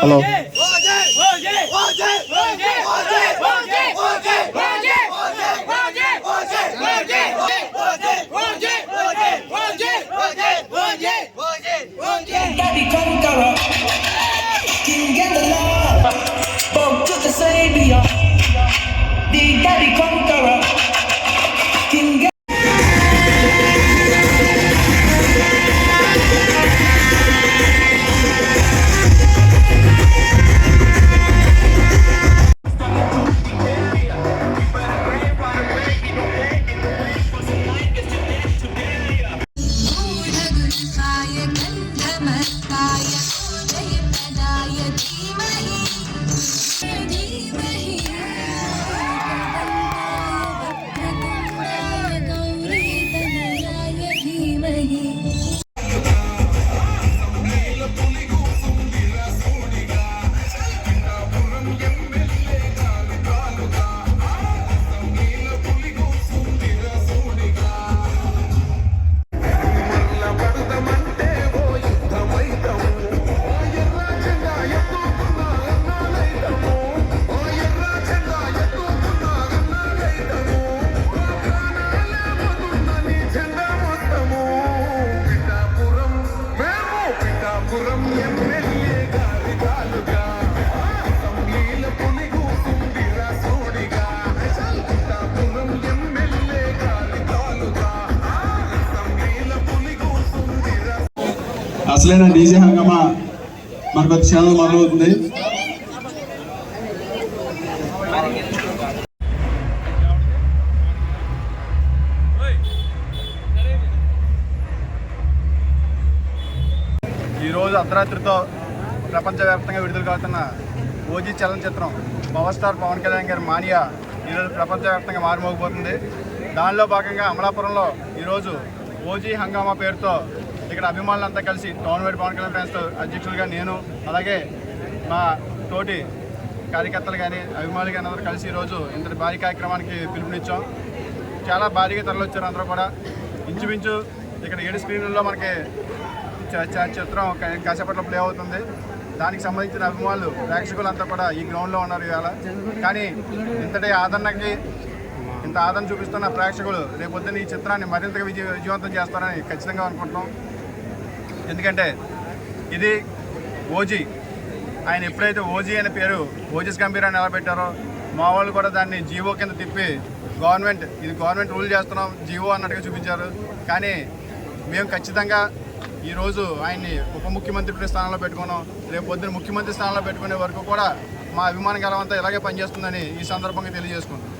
Hello Bom, tudo అసలైన DJ హంగమా మరి కొద్ది క్షణాలు మొదలవుతుంది. ఈరోజు అర్ధరాత్రితో ప్రపంచవ్యాప్తంగా విడుదల కావుతున్న ఓజీ చలనచిత్రం పవర్ స్టార్ పవన్ కళ్యాణ్ గారి మానియా ఈరోజు ప్రపంచవ్యాప్తంగా మారుమోగిపోతుంది దానిలో భాగంగా అమలాపురంలో ఈరోజు ఓజీ హంగామా పేరుతో ఇక్కడ అభిమానులంతా కలిసి town wide Pawan Kalyan fans అధ్యక్షులుగా నేను అలాగే మా తోటి కార్యకర్తలు కానీ అభిమానులు కానీ అందరూ కలిసి ఈరోజు ఇంతటి భారీ కార్యక్రమానికి పిలుపునిచ్చాం. చాలా భారీగా తరలిచ్చారు అందరూ కూడా. ఇంచుమించు ఇక్కడ ఏడు స్క్రీన్లలో మనకి చ- చిత్రం కాసేపట్లో ప్లే అవుతుంది. దానికి సంబంధించిన అభిమానులు ప్రేక్షకులంతా కూడా ఈ గ్రౌండ్లో ఉన్నారు ఇవాళ. కానీ ఇంతటి ఆదరణకి ఇంత ఆదరణ చూపిస్తున్న ప్రేక్షకులు రేపొద్దున ఈ చిత్రాన్ని మరింతగా విజయ విజయవంతం చేస్తారని ఖచ్చితంగా అనుకుంటున్నాం. ఎందుకంటే ఇది ఓజీ. ఆయన ఎప్పుడైతే ఓజీ అనే పేరు ఓజీస్ గంభీర్ అని ఎలా పెట్టారో మా వాళ్ళు కూడా దాన్ని జీవో కింద తిప్పి గవర్నమెంట్ ఇది గవర్నమెంట్ రూల్ చేస్తున్నాం జీవో అన్నట్టుగా చూపించారు. కానీ మేము ఖచ్చితంగా ఈరోజు ఆయన్ని ఉప ముఖ్యమంత్రి స్థానంలో పెట్టుకున్నాం. రేపు పొద్దున ముఖ్యమంత్రి స్థానంలో పెట్టుకునే వరకు కూడా మా అభిమాన గలవంతా ఇలాగే పనిచేస్తుందని ఈ సందర్భంగా తెలియజేసుకుంటాం